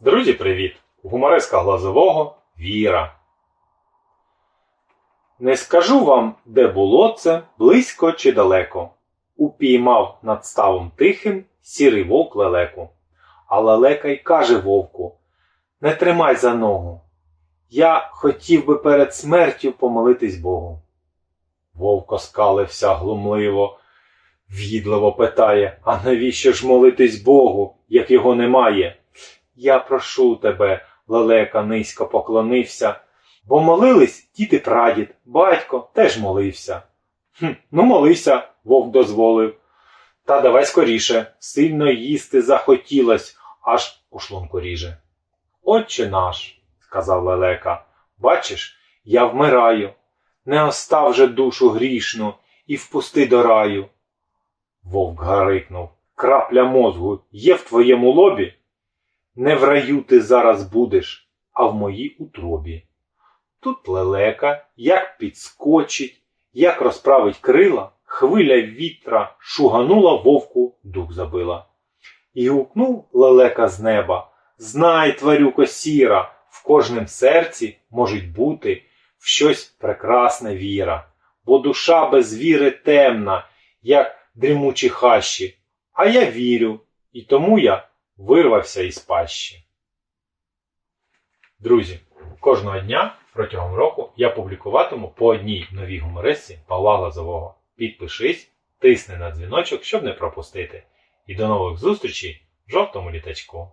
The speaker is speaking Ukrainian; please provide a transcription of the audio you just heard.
Друзі, привіт! Гумористка Глазового Віра. Не скажу вам, де було це, близько чи далеко. Упіймав над ставом тихим сірий вовк лелеку. А лелека й каже вовку: Не тримай за ногу. Я хотів би перед смертю помолитись Богу. Вовк оскалився глумливо, в'їдливо питає, а навіщо ж молитись Богу, як його немає? Я прошу тебе, лелека низько поклонився, бо молились дід прадід, батько теж молився. Хм, ну молися, вовк дозволив. Та давай скоріше, сильно їсти захотілось, аж у шлунку ріже. Отче наш, сказав лелека, бачиш, я вмираю. Не остав же душу грішну і впусти до раю. Вовк гарикнув. Крапля мозгу є в твоєму лобі? Не в раю ти зараз будеш, а в моїй утробі. Тут лелека, як підскочить, як розправить крила, хвиля вітра шуганула вовку, дух забила. І гукнув лелека з неба Знай, тварюко сіра, в кожнім серці можуть бути в щось прекрасне віра, бо душа без віри темна, як дрімучі хащі. А я вірю, і тому я вирвався із пащі. Друзі, кожного дня протягом року я публікуватиму по одній новій гумористці Павла Глазового. Підпишись, тисни на дзвіночок, щоб не пропустити. І до нових зустрічей в жовтому літачку.